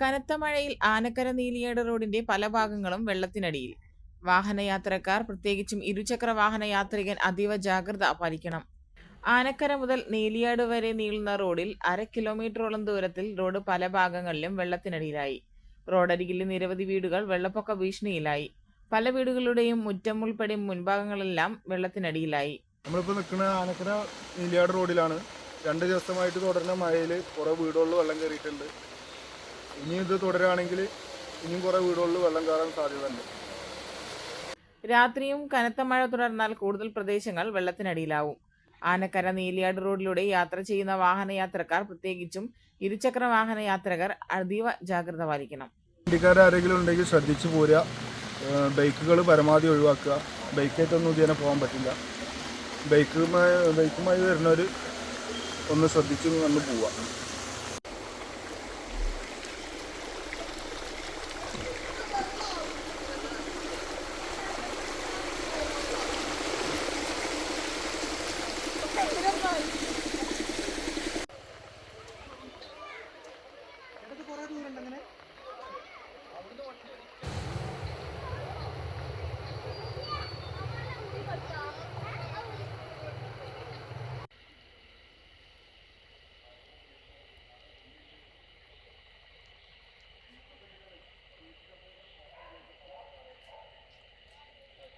കനത്ത മഴയിൽ ആനക്കര നീലിയേട് റോഡിന്റെ പല ഭാഗങ്ങളും വെള്ളത്തിനടിയിൽ. വാഹനയാത്രക്കാർ പ്രത്യേകിച്ചും ഇരുചക്ര വാഹന യാത്രികൻ അതീവ ജാഗ്രത പാലിക്കണം. ആനക്കര മുതൽ നീലിയാട് വരെ നീളുന്ന റോഡിൽ അര കിലോമീറ്ററോളം ദൂരത്തിൽ റോഡ് പല ഭാഗങ്ങളിലും വെള്ളത്തിനടിയിലായി. റോഡരികിലെ നിരവധി വീടുകൾ വെള്ളപ്പൊക്ക ഭീഷണിയിലായി. പല വീടുകളുടെയും മുറ്റം ഉൾപ്പെടെ മുൻഭാഗങ്ങളെല്ലാം വെള്ളത്തിനടിയിലായി. നമ്മളിപ്പോൾ നിൽക്കുന്ന ആനക്കര നീലിയാട് റോഡിലാണ്. രണ്ട് ദിവസമായിട്ട് തുടരുന്ന മഴയിൽ കുറേ വീടുകളിൽ വെള്ളം കയറിയിട്ടുണ്ട്. ഇനി ഇത് തുടരുകയാണെങ്കിൽ ഇനിയും കുറേ വീടുകളിൽ വെള്ളം കയറാൻ സാധ്യതയുണ്ട്. രാത്രിയും കനത്ത മഴ തുടർന്നാൽ കൂടുതൽ പ്രദേശങ്ങൾ വെള്ളത്തിനടിയിലാവും. ആനക്കര നീലിയാട് റോഡിലൂടെ യാത്ര ചെയ്യുന്ന വാഹനയാത്രക്കാർ പ്രത്യേകിച്ചും ഇരുചക്ര വാഹന യാത്രകർ അതീവ ജാഗ്രത പാലിക്കണം. വണ്ടിക്കാർ ആരെങ്കിലും ഉണ്ടെങ്കിൽ ശ്രദ്ധിച്ചു പോരുക. ബൈക്കുകൾ പരമാവധി ഒഴിവാക്കുക. ബൈക്കായിട്ടൊന്നും ഇതുവരെ പോകാൻ പറ്റില്ല. ബൈക്കുമായി ബൈക്കുമായി വരുന്നവർ ഒന്ന് ശ്രദ്ധിച്ചു നമ്മൾ പോവുക. Biraz daha.